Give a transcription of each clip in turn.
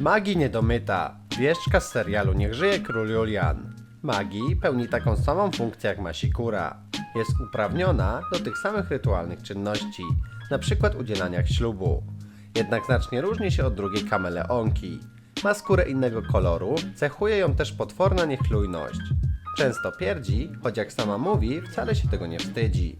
Magii niedomyta. Wieszczka z serialu Niech żyje król Julian. Magii pełni taką samą funkcję jak Masikura. Jest uprawniona do tych samych rytualnych czynności, przykład udzielania ślubu. Jednak znacznie różni się od drugiej kameleonki. Ma skórę innego koloru, cechuje ją też potworna niechlujność. Często pierdzi, choć jak sama mówi, wcale się tego nie wstydzi.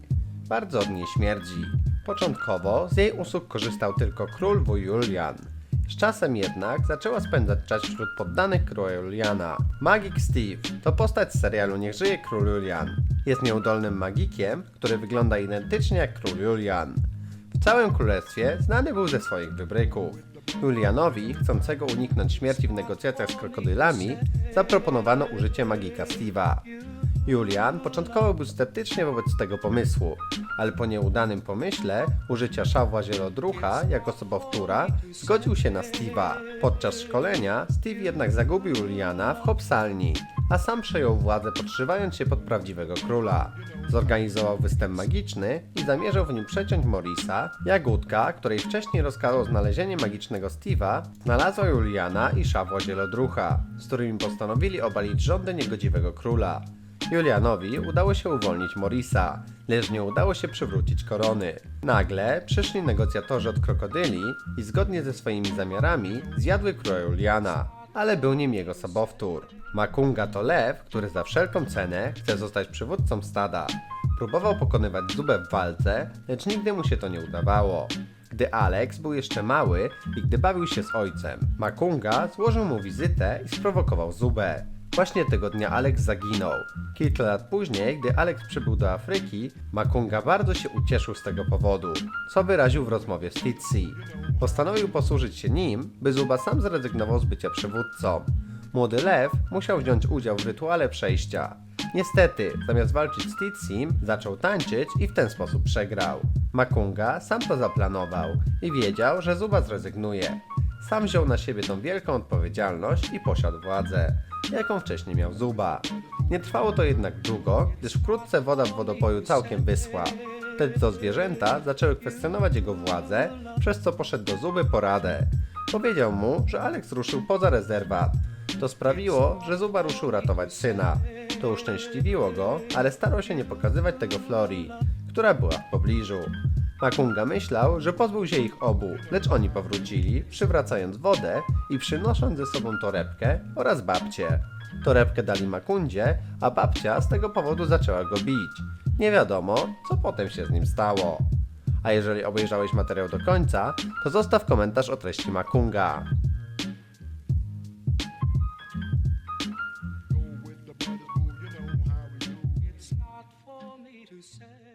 Bardzo od niej śmierdzi. Początkowo z jej usług korzystał tylko król wuj Julian. Z czasem jednak zaczęła spędzać czas wśród poddanych króla Juliana. Magik Steve to postać z serialu Niech żyje król Julian. Jest nieudolnym magikiem, który wygląda identycznie jak król Julian. W całym królestwie znany był ze swoich wybryków. Julianowi, chcącego uniknąć śmierci w negocjacjach z krokodylami, zaproponowano użycie magika Steve'a. Julian początkowo był sceptycznie wobec tego pomysłu, ale po nieudanym pomyśle użycia szawła zielodrucha jako sobowtóra zgodził się na Steve'a. Podczas szkolenia Steve jednak zagubił Juliana w Hopsalni, a sam przejął władzę podszywając się pod prawdziwego króla. Zorganizował występ magiczny i zamierzał w nim przeciąć Morisa. Jagódka, której wcześniej rozkazał znalezienie magicznego Steve'a, znalazła Juliana i szawła zielodrucha, z którymi postanowili obalić rządy niegodziwego króla. Julianowi udało się uwolnić Morisa, lecz nie udało się przywrócić korony. Nagle przyszli negocjatorzy od krokodyli i zgodnie ze swoimi zamiarami zjadły króla Juliana, ale był nim jego sobowtór. Makunga to lew, który za wszelką cenę chce zostać przywódcą stada. Próbował pokonywać Zubę w walce, lecz nigdy mu się to nie udawało. Gdy Alex był jeszcze mały i gdy bawił się z ojcem, Makunga złożył mu wizytę i sprowokował Zubę. Właśnie tego dnia Alex zaginął. Kilka lat później, gdy Alex przybył do Afryki, Makunga bardzo się ucieszył z tego powodu, co wyraził w rozmowie z Titsi. Postanowił posłużyć się nim, by Zuba sam zrezygnował z bycia przywódcą. Młody lew musiał wziąć udział w rytuale przejścia. Niestety, zamiast walczyć z Titsim, zaczął tańczyć i w ten sposób przegrał. Makunga sam to zaplanował i wiedział, że Zuba zrezygnuje. Sam wziął na siebie tą wielką odpowiedzialność i posiadł władzę, jaką wcześniej miał Zuba. Nie trwało to jednak długo, gdyż wkrótce woda w wodopoju całkiem wyschła. Wtedy to zwierzęta zaczęły kwestionować jego władzę, przez co poszedł do Zuby po radę. Powiedział mu, że Alex ruszył poza rezerwat. To sprawiło, że Zuba ruszył ratować syna. To uszczęśliwiło go, ale starał się nie pokazywać tego Florii, która była w pobliżu. Makunga myślał, że pozbył się ich obu, lecz oni powrócili, przywracając wodę i przynosząc ze sobą torebkę oraz babcię. Torebkę dali Makundzie, a babcia z tego powodu zaczęła go bić. Nie wiadomo, co potem się z nim stało. A jeżeli obejrzałeś materiał do końca, to zostaw komentarz o treści Makunga. To say.